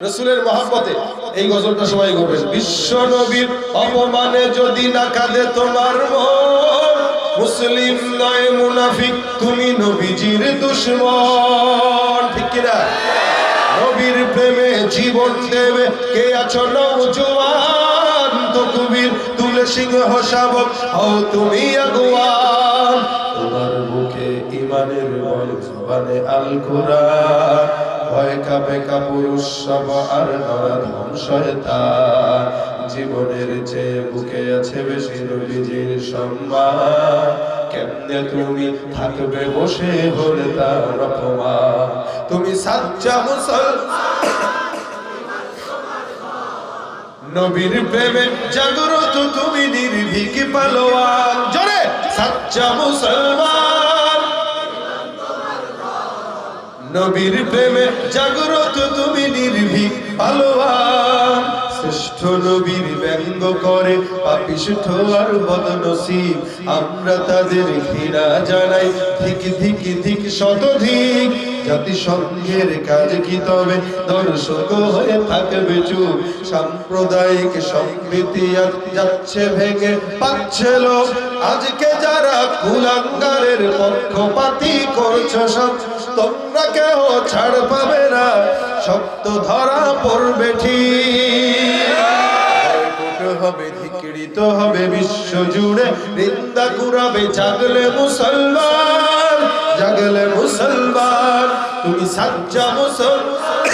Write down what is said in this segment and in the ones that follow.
রসুলের মহাব্বতে এই গজলটা সবাই করবেন। বিশ্ব নবীর অপমানে যদি না কাঁদে তোমার মুসলিম নয় মুনাফিক, তুমি নবীজির দুশ্মন। ঠিক কিনা? নবীর প্রেমে জীবন দেবে, কে আছো নৌজওয়ান তো কুবির তুলে সিংহ শাবক, হও তুমি আগুয়ান। তোমার বুকে ইমানের বল জবানে আল কোরআন ভয় কাপে কাপুরুষ আর নরা ধন জীবনের চেয়ে বুকে আছে বেশি নবীজির সম্মান। কেমনে তুমি থাকবে বসে হলে তার অপমান? তুমি সাচ্চা মুসলমান। নবীর প্রেমে জাগ্রত তুমি নির্ভীক পালোয়ান। জোরে সাচ্চা মুসলমান। নবীর প্রেমে জাগ্রত তুমি নির্ভীক পালোয়ান শ্রেষ্ঠ নবীর ব্যঙ্গ করে পাপিষ্ঠ আর বদনসিব। আমরা তাদের ঘৃণা জানাই ধিক ধিক ধিক শতধিক। জাতিসংঘের কাজ কি তবে দর্শক হয়ে থাকবে চুপ। সাম্প্রদায়িক সম্প্রীতি যাচ্ছে ভেঙে পাচ্ছে লোক আজকে যারা কুলাঙ্গারের পক্ষপাতি করছ সব তোমরা কেউ ছাড় পাবে না, শক্ত ধরা পড়বে ঠিক। হবে, ধিকৃত হবে, বিশ্ব জুড়ে নিন্দা কুরাবে জাগলে মুসলমান জাগলে মুসলমান। তুমি সাজ্জা মুসলমান,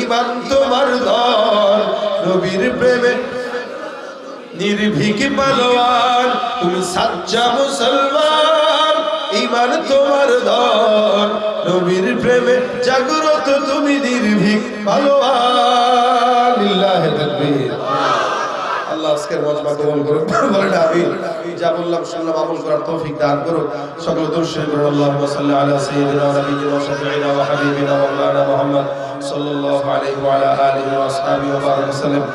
ইমান তোমার দল নবীর প্রেমে নির্ভীক পালোয়ান। তুমি সাজ্জা মুসলমান, ইমান তোমার দল নবীর প্রেমে জাগ্রত তুমি নির্ভীক পালোয়ান লিল্লাহি তাকবীর আল্লাহ আজকের মজমা কবুল করুন বলেন আমি যা বললাম শুনলাম আমল করার তৌফিক দান করুন সকল দর্শক করুন আল্লাহুম্মা সাল্লি আলা সাইয়্যিদিনা ওয়া নাবিয়্যিনা ওয়া শাফিঈনা ওয়া হাবিবিনা ওয়া মাওলানা মুহাম্মদ সাল্লাল্লাহু আলাইহি ওয়া আলা আলিহি ওয়া আসহাবিহি ওয়া বারাক ওয়া সাল্লাম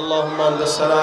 اللهم انت السلام